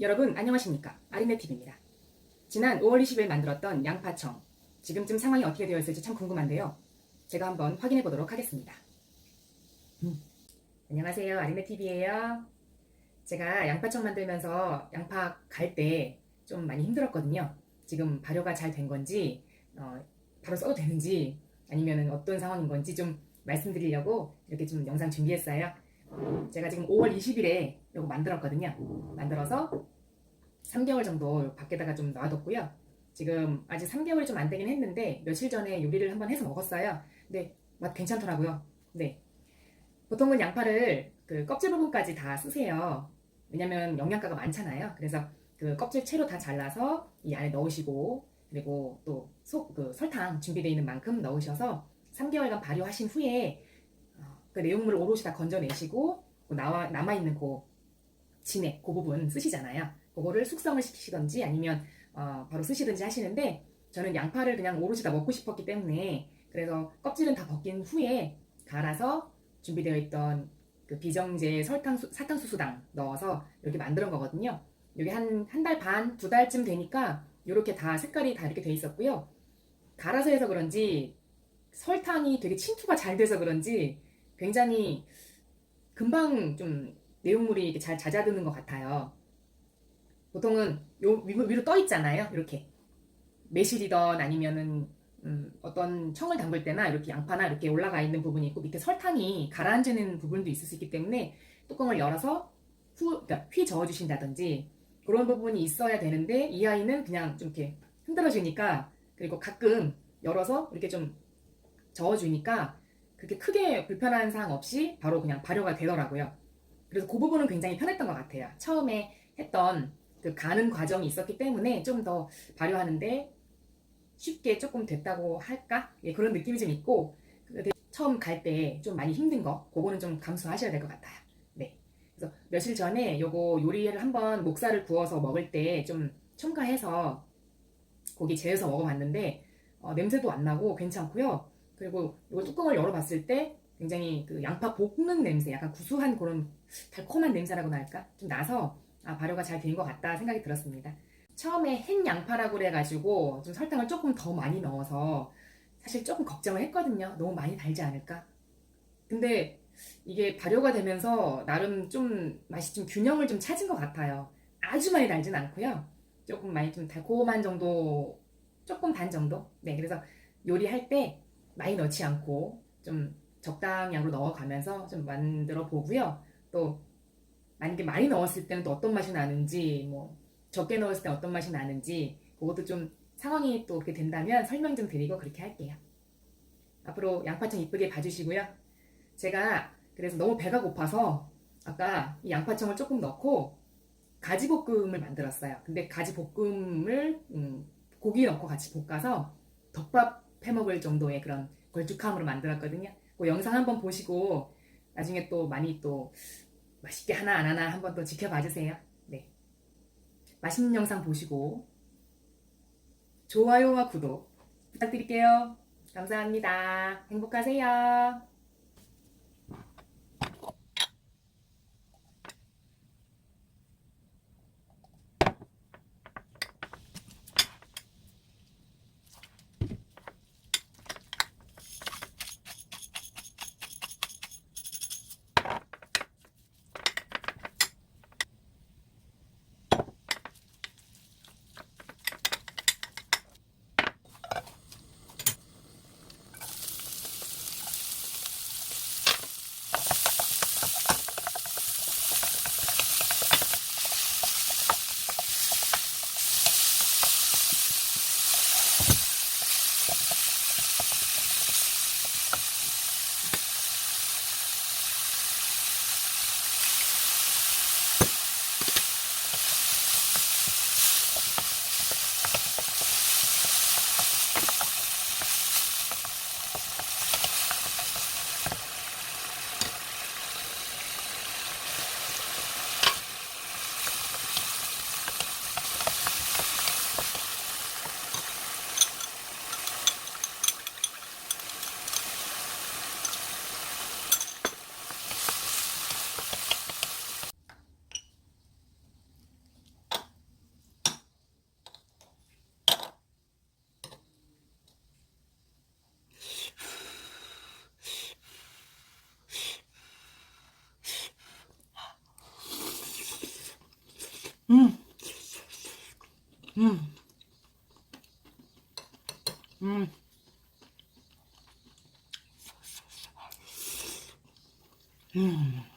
여러분 안녕하십니까 아린네TV입니다. 지난 5월 20일 만들었던 양파청 지금쯤 상황이 어떻게 되어 있을지 참 궁금한데요. 제가 한번 확인해 보도록 하겠습니다. 음. 안녕하세요 아린네TV예요. 제가 양파청 만들면서 양파 갈 때 좀 많이 힘들었거든요. 지금 발효가 잘 된 건지 어, 바로 써도 되는지 아니면 어떤 상황인 건지 좀 말씀드리려고 이렇게 좀 영상 준비했어요. 제가 지금 5월 20일에 이거 만들었거든요. 만들어서 3개월 정도 밖에다가 좀 놔뒀고요. 지금 아직 3개월이 좀 안 되긴 했는데 며칠 전에 요리를 한번 해서 먹었어요. 근데 맛 괜찮더라고요. 네. 보통은 양파를 그 껍질 부분까지 다 쓰세요. 왜냐면 영양가가 많잖아요. 그래서 그 껍질 채로 다 잘라서 이 안에 넣으시고 그리고 또 속 그 설탕 준비되어 있는 만큼 넣으셔서 3개월간 발효하신 후에 어, 그 내용물을 오롯이 다 건져내시고 그 남아 있는 그 진액 그 부분 쓰시잖아요. 그거를 숙성을 시키시던지 아니면 어, 바로 쓰시든지 하시는데 저는 양파를 그냥 오롯이 다 먹고 싶었기 때문에 그래서 껍질은 다 벗긴 후에 갈아서 준비되어 있던 그 비정제 설탕 사탕수수당 넣어서 이렇게 만드는 거거든요. 이게 한 한 달 반, 두 달쯤 되니까 이렇게 다 색깔이 다 이렇게 돼 있었고요. 갈아서 해서 그런지 설탕이 되게 침투가 잘 돼서 그런지 굉장히 금방 좀 내용물이 이렇게 잘 잦아드는 것 같아요. 보통은 요 위로, 위로 떠 있잖아요. 이렇게 매실이던 아니면은 음, 어떤 청을 담글 때나 이렇게 양파나 이렇게 올라가 있는 부분이 있고 밑에 설탕이 가라앉는 부분도 있을 수 있기 때문에 뚜껑을 열어서 후, 그러니까 휘 저어 주신다든지 그런 부분이 있어야 되는데 이 아이는 그냥 좀 이렇게 흔들어주니까 그리고 가끔 열어서 이렇게 좀 저어주니까 그렇게 크게 불편한 사항 없이 바로 그냥 발효가 되더라고요. 그래서 그 부분은 굉장히 편했던 것 같아요. 처음에 했던 그 가는 과정이 있었기 때문에 좀 더 발효하는데 쉽게 조금 됐다고 할까? 예, 그런 느낌이 좀 있고 근데 처음 갈 때 좀 많이 힘든 거 그거는 좀 감수하셔야 될 것 같아요. 네. 그래서 며칠 전에 요거 요리를 한번 목살을 구워서 먹을 때 좀 첨가해서 고기 재워서 먹어봤는데 어, 냄새도 안 나고 괜찮고요. 그리고 이거 뚜껑을 열어봤을 때 굉장히 그 양파 볶는 냄새, 약간 구수한 그런 달콤한 냄새라고나 할까? 좀 나서 아, 발효가 잘 된 것 같다 생각이 들었습니다. 처음에 햇 양파라고 그래가지고 좀 설탕을 조금 더 많이 넣어서 사실 조금 걱정을 했거든요. 너무 많이 달지 않을까? 근데 이게 발효가 되면서 나름 좀 맛이 좀 균형을 좀 찾은 것 같아요. 아주 많이 달진 않고요. 조금 많이 좀 달콤한 정도, 조금 반 정도? 네, 그래서 요리할 때 많이 넣지 않고 좀 적당량으로 넣어가면서 좀 만들어 보고요. 또 만약에 많이 넣었을 때는 또 어떤 맛이 나는지 뭐 적게 넣었을 때 어떤 맛이 나는지 그것도 좀 상황이 또 그렇게 된다면 설명 좀 드리고 그렇게 할게요. 앞으로 양파청 이쁘게 봐주시고요. 제가 그래서 너무 배가 고파서 아까 이 양파청을 조금 넣고 가지볶음을 만들었어요. 근데 가지볶음을 음, 고기 넣고 같이 볶아서 덮밥 해먹을 정도의 그런 걸쭉함으로 만들었거든요. 그 영상 한번 보시고 나중에 또 많이 또 맛있게 하나 안 하나 한번 또 지켜봐 주세요. 네. 맛있는 영상 보시고 좋아요와 구독 부탁드릴게요. 감사합니다. 행복하세요. 음. 음. 음. 음.